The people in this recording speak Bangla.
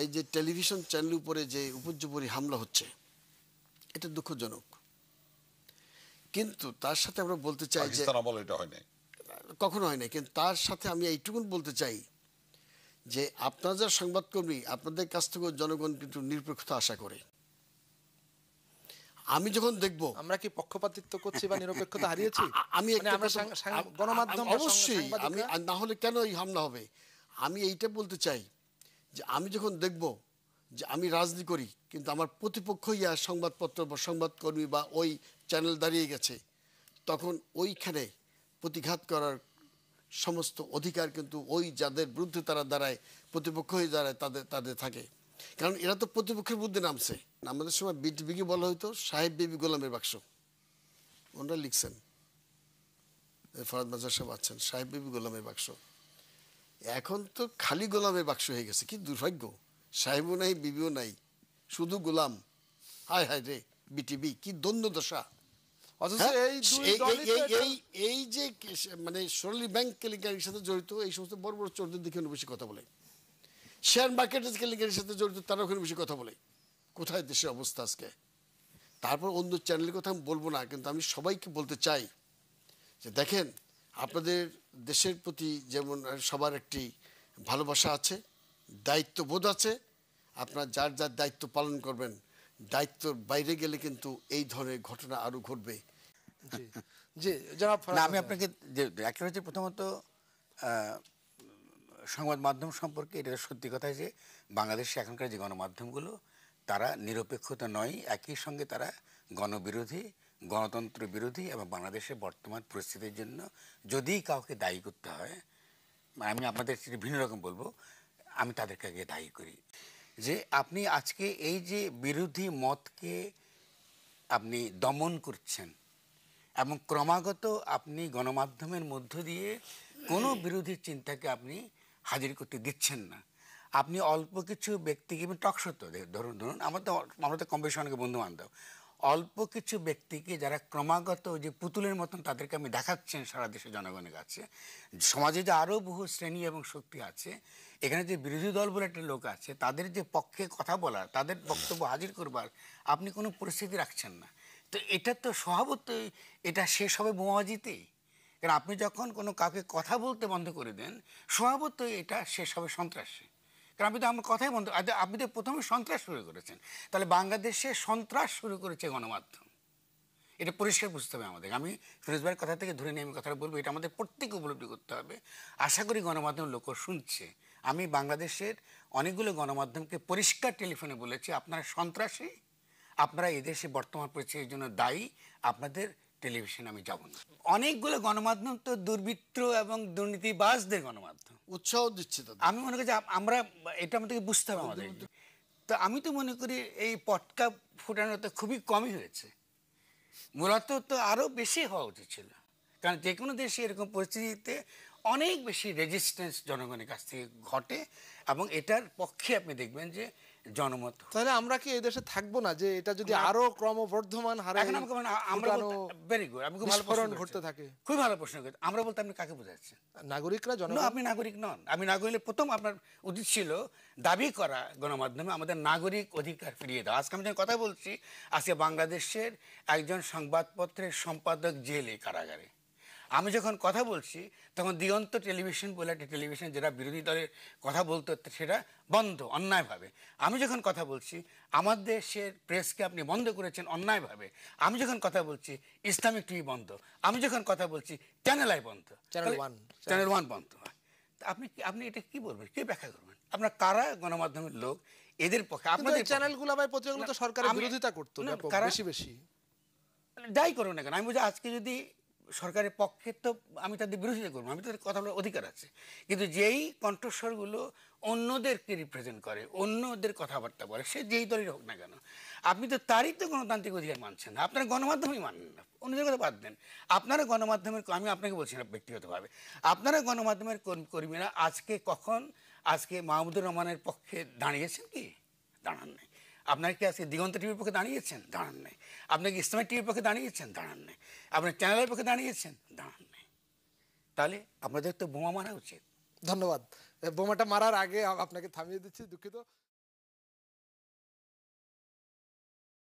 এই যে টেলিভিশন চ্যানেল উপরে যে উপর্যুপরি হামলা হচ্ছে এটা দুঃখজনক। কিন্তু তার সাথে আমরা বলতে চাই যে এটা হয় নাই। কখনো হয় না কিন্তু তার সাথে আমি এইটুকুন বলতে চাই যে আপনারা যারা সংবাদকর্মী আপনাদের কাছ থেকেও জনগণ কিন্তু নিরপেক্ষতা আশা করে। আমি যখন দেখব আমরা কি পক্ষপাতিত্ব করছি বা নিরপেক্ষতা হারিয়েছি? আমি মানে গণমাধ্যম অবশ্যই আমি না হলে কেন এই হামলা হবে? আমি এইটা বলতে চাই যে আমি যখন দেখব যে আমি রাজনীতি করি, কিন্তু আমার প্রতিপক্ষই আর সংবাদপত্র বা সংবাদকর্মী বা ওই চ্যানেল দাঁড়িয়ে গেছে, তখন ওইখানে প্রতিঘাত করার সমস্ত অধিকার কিন্তু ওই যাদের বিরুদ্ধে তারা দাঁড়ায়, প্রতিপক্ষ হয়ে দাঁড়ায়, তাদের তাদের থাকে। কারণ এরা তো প্রতিপক্ষের বিরুদ্ধে নামছে। আমাদের সময় বিটিভিকে বলা হয়তো সাহেব বেবি গোলামের বাক্স। ওনারা লিখছেন। ফরাদ মাজার সাহেব আছেন, সাহেব বিবি গোলামের বাক্স। এখন তো খালি গোলামের বাক্স হয়ে গেছে কি দুর্ভাগ্য। সাহেবও নাই বিবিও নাই শুধু গোলাম। হায় হায় রে বিটিভি কি দ্বন্দ্ব দশা অথচ হ্যাঁ? এই যে মানে সোনালী ব্যাংক কেলেঙ্কারির সাথে জড়িত এই সমস্ত বড় বড় চোরদের দিকে বেশি কথা বলে। শেয়ার মার্কেটের কেলেঙ্কারির সাথে জড়িত তারা ওখানে বেশি কথা বলে। কোথায় দেশের অবস্থা আজকে? তারপর অন্য চ্যানেলের কথা আমি বলব না কিন্তু আমি সবাইকে বলতে চাই যে দেখেন আপনাদের দেশের প্রতি যেমন সবার একটি ভালোবাসা আছে দায়িত্ববোধ আছে আপনার যার যার দায়িত্ব পালন করবেন দায়িত্বর বাইরে গেলে কিন্তু এই ধরনের ঘটনা আরও ঘটবে। জি জনাব আমি আপনাকে যে একটা হচ্ছে প্রথমত সংবাদ মাধ্যম সম্পর্কে এটা সত্যি কথা যে বাংলাদেশে এখনকার যে গণমাধ্যমগুলো তারা নিরপেক্ষতা নয় একই সঙ্গে তারা গণবিরোধী গণতন্ত্র বিরোধী এবং বাংলাদেশের বর্তমান পরিস্থিতির জন্য যদি কাউকে দায়ী করতে হয়, আমি আপনাদের ভিন্ন রকম বলব, আমি তাদেরকে আগে দায়ী করি। যে আপনি আজকে এই যে বিরোধী মতকে আপনি দমন করছেন এবং ক্রমাগত আপনি গণমাধ্যমের মধ্য দিয়ে কোনো বিরোধী চিন্তাকে আপনি হাজির করতে দিচ্ছেন না। আপনি অল্প কিছু ব্যক্তিকে টকসত্য ধরুন ধরুন, আমরা তো কম বেশি অনেকে বন্ধু বান্ধব অল্প কিছু ব্যক্তিকে যারা ক্রমাগত যে পুতুলের মতন তাদেরকে আমি দেখাচ্ছেন সারা দেশের জনগণের কাছে, সমাজে যে আরও বহু শ্রেণি এবং শক্তি আছে, এখানে যে বিরোধী দল বলে একটা লোক আছে, তাদের যে পক্ষে কথা বলার, তাদের বক্তব্য হাজির করবার আপনি কোনো পরিস্থিতি রাখছেন না। তো এটা তো স্বভাবতই এটা শেষ হবে বোমাবাজিতেই। কারণ আপনি যখন কোনো কাউকে কথা বলতে বন্ধ করে দেন স্বভাবতই এটা শেষ হবে সন্ত্রাসে। কারণ আপনি তো আমার কথাই বন্ধ আচ্ছা, আপনি তো প্রথমে সন্ত্রাস শুরু করেছেন। তাহলে বাংলাদেশে সন্ত্রাস শুরু করেছে গণমাধ্যম। এটা পরিষ্কার বুঝতে হবে আমাদের আমি ফিরোজ ভাইয়ের কথা থেকে ধরে নিয়ে আমি কথাটা বলব এটা আমাদের প্রত্যেকে উপলব্ধি করতে হবে। আশা করি গণমাধ্যম লোক শুনছে। আমি বাংলাদেশের অনেকগুলো গণমাধ্যমকে পরিষ্কার টেলিফোনে বলেছি আপনারা সন্ত্রাসী আপনারা এদেশে বর্তমান পরিস্থিতির জন্য দায়ী আপনাদের টেলিভিশন আমি যাব না। অনেকগুলো গণমাধ্যম তো দুর্বৃত্ত এবং দুর্নীতিবাজদের গণমাধ্যম। উৎসাহ দিচ্ছে তাদের। আমি মনে করি যে আমরা এটা আমাদেরকে বুঝতে হবে আমাদের। তো আমি তো মনে করি এই পটকা ফুটানো তো খুবই কমই হয়েছে। মূলত তো আরও বেশি হওয়া উচিত ছিল। কারণ যে কোনো দেশে এরকম পরিস্থিতিতে অনেক বেশি রেজিস্ট্যান্স জনগণের কাছ থেকে ঘটে এবং এটার পক্ষে আপনি দেখবেন যে জনমত তাহলে আমরা কি এই দেশে থাকব না যে এটা যদি আরও ক্রমবর্ধমান হারে আমাকে আমরা ভেরি গুড আমি খুব ভালো প্রশ্ন ঘটতে থাকে। খুবই ভালো প্রশ্ন আমরা বলতে আপনি কাকে বোঝাচ্ছেন? নাগরিকরা না জনগণ? আপনি নাগরিক নন। আমি নাগরিক প্রথম আপনার উচিত ছিল দাবি করা গণমাধ্যমে আমাদের নাগরিক অধিকার ফিরিয়ে দেওয়া। আজকে আমি যখন কথা বলছি আজকে বাংলাদেশের একজন সংবাদপত্রের সম্পাদক জেলে কারাগারে। আমি যখন কথা বলছি তখন দিগন্ত টেলিভিশন বলে একটা টেলিভিশন যেটা বিরোধী দলের কথা বলতো সেটা বন্ধ অন্যায়ভাবে। আমি যখন কথা বলছি আমার দেশের প্রেসকে আপনি বন্ধ করেছেন অন্যায়ভাবে। আমি যখন কথা বলছি ইসলামিক টিভি বন্ধ। আমি যখন কথা বলছি চ্যানেল আই বন্ধ। Channel one. চ্যানেল ওয়ান বন্ধ হয়। তা আপনি আপনি এটা কি বলবেন? কি ব্যাখ্যা করবেন? আপনার কারা গণমাধ্যমের লোক? এদের পক্ষে আপনাদের চ্যানেলগুলো ভাই প্রতিগুলো তো না, সরকারের বিরোধিতা করতো বেশি বেশি। যাই করুন না কেন আমি বলছি আজকে যদি সরকারের পক্ষে তো আমি তাদের বিরোধিতা করব, আমি তাদের কথা বলার অধিকার আছে। কিন্তু যেই কণ্ঠস্বরগুলো অন্যদেরকে রিপ্রেজেন্ট করে, অন্যদের কথাবার্তা বলে, সে যেই দলই হোক না কেন, আপনি তো তারই তো গণতান্ত্রিক অধিকার মানছেন না আপনারা গণমাধ্যমই মানেন না, অন্যদের কথা বাদ দেন। আপনারা গণমাধ্যমের আমি আপনাকে বলছি না ব্যক্তিগতভাবে, আপনারা গণমাধ্যমের কর্মীরা আজকে কখন, আজকে মাহমুদুর রহমানের পক্ষে দাঁড়িয়েছেন কি? দাঁড়ান নাই। আপনার কি আজকে দিগন্ত টিভির পক্ষে দাঁড়িয়েছেন? দাঁড়ান নেই। আপনি কি ইসলামিক টিভির পক্ষে দাঁড়িয়েছেন? দাঁড়ান নেই। আপনার চ্যানেলের পক্ষে দাঁড়িয়েছেন? দাঁড়ান নেই। তাহলে আপনাদের তো বোমা মারা উচিত। ধন্যবাদ। বোমাটা মারার আগে আপনাকে থামিয়ে দিচ্ছি, দুঃখিত।